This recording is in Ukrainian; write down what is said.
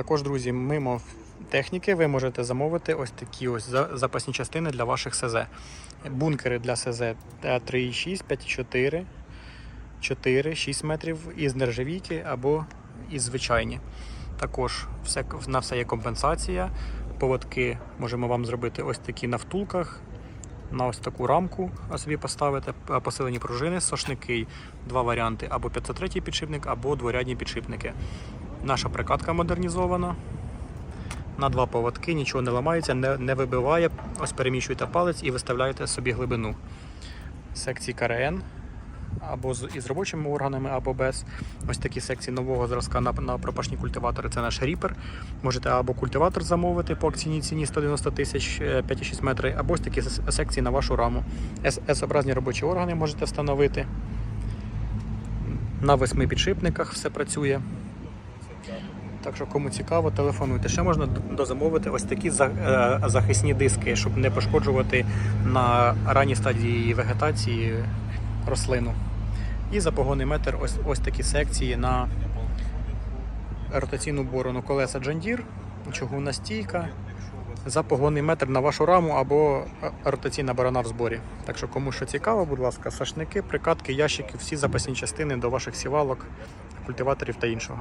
Також, друзі, мимо техніки ви можете замовити ось такі ось запасні частини для ваших СЗ. Бункери для СЗ е, 3,6, 5,4, 4, 6 метрів із нержавійки або із звичайні. Також все, на все є компенсація. Поводки можемо вам зробити ось такі на втулках, на ось таку рамку собі поставити, посилені пружини, сошники, два варіанти: або 503 підшипник, або дворядні підшипники. Наша прикатка модернізована. На два поводки, нічого не ламається, не, не вибиває. Ось переміщуєте палець і виставляєте собі глибину. Секції КРН або з, із робочими органами, або без. Ось такі секції нового зразка на, на пропашні культиватори. Це наш ріпер. Можете або культиватор замовити по акційній ціні 190 тисяч е, 5,6 метри, або ось такі секції на вашу раму. С- S-образні робочі органи можете встановити. На восьми підшипниках все працює. Так що, кому цікаво, телефонуйте. Ще можна дозамовити ось такі е, захисні диски, щоб не пошкоджувати на ранній стадії вегетації рослину. І за погонний метр ось, ось такі секції на ротаційну борону колеса Deere, чугунна стійка. За погонний метр на вашу раму або е, ротаційна борона в зборі. Так що, кому що цікаво, будь ласка, сашники, прикатки, ящики, всі запасні частини до ваших сівалок, культиваторів та іншого.